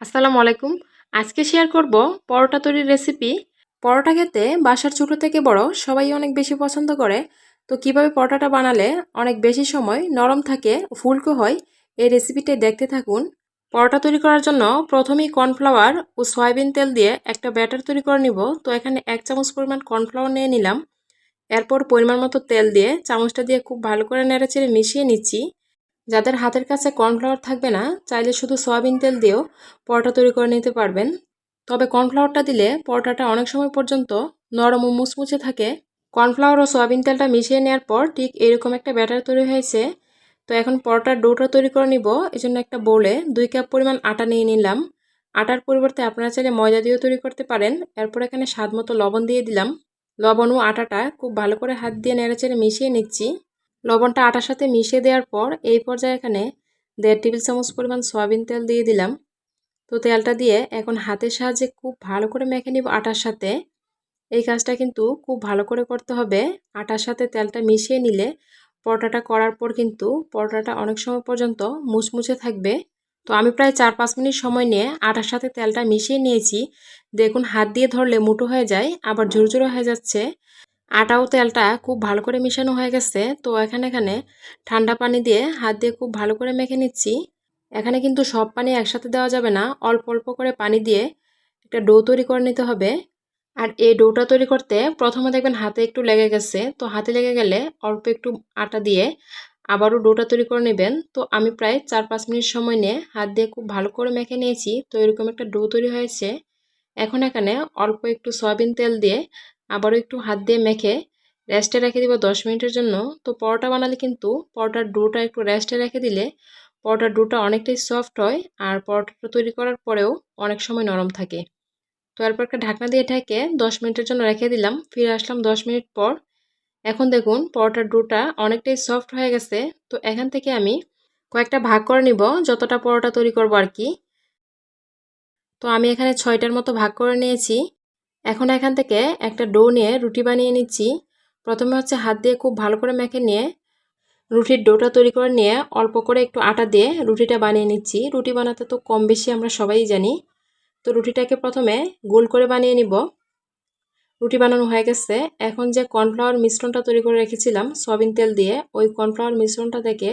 আসসালামু আলাইকুম। আজকে শেয়ার করব পরোটা তৈরির রেসিপি পরোটা খেতে বাসার ছোট থেকে বড় সবাই অনেক বেশি পছন্দ করে। তো কীভাবে পরোটাটা বানালে অনেক বেশি সময় নরম থাকে, ফুলকো হয়, এই রেসিপিটা দেখতে থাকুন। পরোটা তৈরি করার জন্য প্রথমেই কর্নফ্লাওয়ার ও সয়াবিন তেল দিয়ে একটা ব্যাটার তৈরি করে নিব। তো এখানে এক চামচ পরিমাণ কর্নফ্লাওয়ার নিয়ে নিলাম। এরপর পরিমাণ মতো তেল দিয়ে চামচটা দিয়ে খুব ভালো করে নেড়ে চেড়ে মিশিয়ে নিচ্ছি। যাদের হাতের কাছে কর্নফ্লাওয়ার থাকবে না, চাইলে শুধু সয়াবিন তেল দিয়েও পরোটা তৈরি করে নিতে পারবেন। তবে কর্নফ্লাওয়ারটা দিলে পরোটাটা অনেক সময় পর্যন্ত নরম ও মুচমুচে থাকে। কর্নফ্লাওয়ার ও সয়াবিন তেলটা মিশিয়ে নেওয়ার পর ঠিক এরকম একটা ব্যাটার তৈরি হয়েছে। তো এখন পরোটার ডোটা তৈরি করে নিব। এই জন্য একটা বোলে দুই কাপ পরিমাণ আটা নিয়ে নিলাম। আটার পরিবর্তে আপনারা চাইলে ময়দা দিয়েও তৈরি করতে পারেন। এরপর এখানে স্বাদ মতো লবণ দিয়ে দিলাম। লবণ ও আটাটা খুব ভালো করে হাত দিয়ে নেড়েচেড়ে মিশিয়ে নিচ্ছি। লবণটা আটার সাথে মিশিয়ে দেওয়ার পর এই পর্যায়ে এখানে দেড় টেবিল চামচ পরিমাণ সয়াবিন তেল দিয়ে দিলাম। তো তেলটা দিয়ে এখন হাতের সাহায্যে খুব ভালো করে মেখে নিব আটার সাথে। এই কাজটা কিন্তু খুব ভালো করে করতে হবে। আটার সাথে তেলটা মিশিয়ে নিলে পরোটাটা করার পর কিন্তু পরোটাটা অনেক সময় পর্যন্ত মুচমুচে থাকবে। তো আমি প্রায় চার পাঁচ মিনিট সময় নিয়ে আটার সাথে তেলটা মিশিয়ে নিয়েছি। দেখুন হাত দিয়ে ধরলে মুটো হয়ে যায়, আবার ঝুরঝুরো হয়ে যাচ্ছে। আটা ও তেলটা খুব ভালো করে মিশানো হয়ে গেছে। তো এখানে এখানে ঠান্ডা পানি দিয়ে হাত দিয়ে খুব ভালো করে মেখে নিচ্ছি। এখানে কিন্তু সব পানি একসাথে দেওয়া যাবে না। অল্প অল্প করে পানি দিয়ে একটা ডো তৈরি করে নিতে হবে। আর এই ডোটা তৈরি করতে প্রথমে দেখবেন হাতে একটু লেগে গেছে। তো হাতে লেগে গেলে অল্প একটু আটা দিয়ে আবারও ডোটা তৈরি করে নেবেন। তো আমি প্রায় চার, পাঁচ মিনিট সময় নিয়ে হাত দিয়ে খুব ভালো করে মেখে নিয়েছি। তো এরকম একটা ডো তৈরি হয়েছে। এখন এখানে অল্প একটু সয়াবিন তেল দিয়ে আবারও একটু হাত দিয়ে মেখে রেস্টে রেখে দিব দশ মিনিটের জন্য। তো পরোটা বানালে কিন্তু পরোটার ডোটা একটু রেস্টে রেখে দিলে পরোটার ডোটা অনেকটাই সফট হয় আর পরোটাটা তৈরি করার পরেও অনেক সময় নরম থাকে। তো এরপর একটা ঢাকনা দিয়ে ঢেকে দশ মিনিটের জন্য রেখে দিলাম। ফিরে আসলাম দশ মিনিট পর। এখন দেখুন পরোটার ডোটা অনেকটাই সফট হয়ে গেছে। তো এখান থেকে আমি কয়েকটা ভাগ করে নিব যতটা পরোটা তৈরি করব আর কি। তো আমি এখানে ছয়টার মতো ভাগ করে নিয়েছি। এখন এখান থেকে একটা ডো নিয়ে রুটি বানিয়ে নিচ্ছি। প্রথমে হচ্ছে হাত দিয়ে খুব ভালো করে মেখে নিয়ে রুটির ডোটা তৈরি করে নিয়ে অল্প করে একটু আটা দিয়ে রুটিটা বানিয়ে নিচ্ছি। রুটি বানাতে তো কম বেশি আমরা সবাই জানি। তো রুটিটাকে প্রথমে গোল করে বানিয়ে নিব। রুটি বানানো হয়ে গেছে। এখন যে কর্নফ্লাওয়ার মিশ্রণটা তৈরি করে রেখেছিলাম সয়াবিন তেল দিয়ে, ওই কর্নফ্লাওয়ার মিশ্রণটা থেকে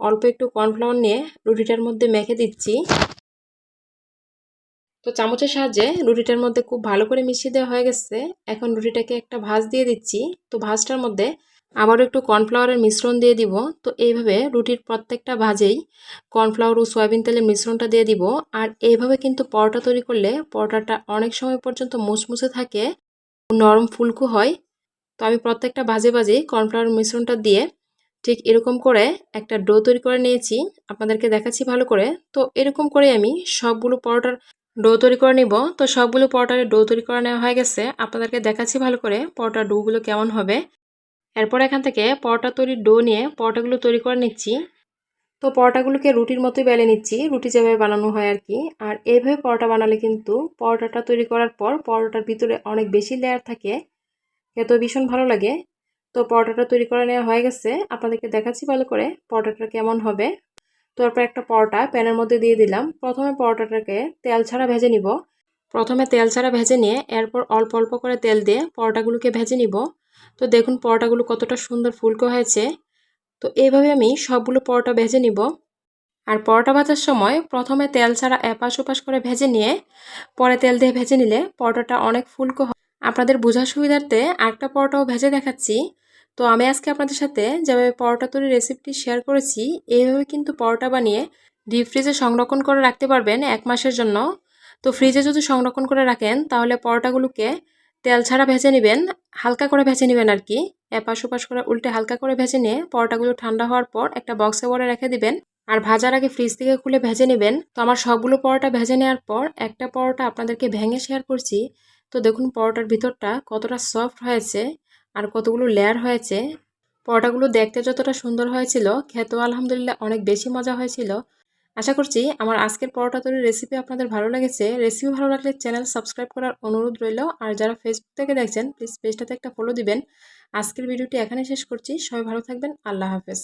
অল্প একটু কর্নফ্লাওয়ার নিয়ে রুটিটার মধ্যে মেখে দিচ্ছি। তো চামচের সাহায্যে রুটিটার মধ্যে খুব ভালো করে মিশিয়ে দেওয়া হয়ে গেছে। এখন রুটিটাকে একটা ভাজ দিয়ে দিচ্ছি। তো ভাজটার মধ্যে আবারও একটু কর্নফ্লাওয়ারের মিশ্রণ দিয়ে দিব। তো এইভাবে রুটির প্রত্যেকটা ভাজেই কর্নফ্লাওয়ার ও সয়াবিন তেলের মিশ্রণটা দিয়ে দিব। আর এইভাবে কিন্তু পরোটা তৈরি করলে পরোটাটা অনেক সময় পর্যন্ত মুচমুচে থাকে, নরম ফুলকো হয়। তো আমি প্রত্যেকটা ভাজে ভাজেই কর্নফ্লাওয়ার মিশ্রণটা দিয়ে ঠিক এরকম করে একটা ডো তৈরি করে নিয়েছি। আপনাদেরকে দেখাচ্ছি ভালো করে। তো এরকম করে আমি সবগুলো পরোটার ডো তৈরি করে নিব। তো সবগুলো পরোটার ডো তৈরি করে নেওয়া হয়ে গেছে। আপনাদেরকে দেখাচ্ছি ভালো করে পরোটার ডোগুলো কেমন হবে। এরপর এখান থেকে পরোটা তৈরির ডো নিয়ে পরোটাগুলো তৈরি করে নিচ্ছি। তো পরোটাগুলোকে রুটির মতোই বেলে নিচ্ছি। রুটি যেভাবে বানানো হয় আর কি। আর এইভাবে পরোটা বানালে কিন্তু পরোটাটা তৈরি করার পর পরোটার ভিতরে অনেক বেশি লেয়ার থাকে। খেতেও ভীষণ ভালো লাগে। তো পরোটাটা তৈরি করে নেওয়া হয়ে গেছে। আপনাদেরকে দেখাচ্ছি ভালো করে পরোটাটা কেমন হবে। তারপর একটা পরোটা প্যানের মধ্যে দিয়ে দিলাম। প্রথমে পরোটাটাকে তেল ছাড়া ভেজে নিব। প্রথমে তেল ছাড়া ভেজে নিয়ে এরপর অল্প অল্প করে তেল দিয়ে পরোটাগুলোকে ভেজে নিব। তো দেখুন পরোটাগুলো কতটা সুন্দর ফুলকো হয়েছে। তো এইভাবে আমি সবগুলো পরোটা ভেজে নিব। আর পরোটা ভাজার সময় প্রথমে তেল ছাড়া এপাশ ওপাশ করে ভেজে নিয়ে পরে তেল দিয়ে ভেজে নিলে পরোটাটা অনেক ফুলকো হয়। আপনাদের বোঝার সুবিধার্থে একটা পরোটাও ভেজে দেখাচ্ছি। তো আমি আজকে আপনাদের সাথে যেভাবে পরোটা তৈরির রেসিপিটি শেয়ার করেছি, এইভাবে কিন্তু পরোটা বানিয়ে ডিপ ফ্রিজে সংরক্ষণ করে রাখতে পারবেন এক মাসের জন্য। তো ফ্রিজে যদি সংরক্ষণ করে রাখেন, তাহলে পরোটাগুলোকে তেল ছাড়া ভেজে নেবেন, হালকা করে ভেজে নেবেন আর কি। এপাশ ওপাশ করে উল্টে হালকা করে ভেজে নিয়ে পরোটাগুলো ঠান্ডা হওয়ার পর একটা বক্সে ভরে রেখে দিবেন। আর ভাজার আগে ফ্রিজ থেকে খুলে ভেজে নেবেন। তো আমার সবগুলো পরোটা ভেজে নেওয়ার পর একটা পরোটা আপনাদেরকে ভেঙে শেয়ার করছি। তো দেখুন পরোটার ভিতরটা কতটা সফট হয়েছে। আর কতগুলো লেয়ার হয়েছে। পরোটাগুলো দেখতে যতটা সুন্দর হয়েছিল, খেতেও আলহামদুলিল্লাহ অনেক বেশি মজা হয়েছিল। আশা করছি আমার আজকের পরোটা তৈরির রেসিপি আপনাদের ভালো লেগেছে। রেসিপি ভালো লাগলে চ্যানেল সাবস্ক্রাইব করার অনুরোধ রইল। আর যারা ফেসবুক থেকে দেখছেন প্লিজ পেজটাতে একটা ফলো দিবেন। আজকের ভিডিওটি এখানে শেষ করছি। সবাই ভালো থাকবেন। আল্লাহ হাফেজ।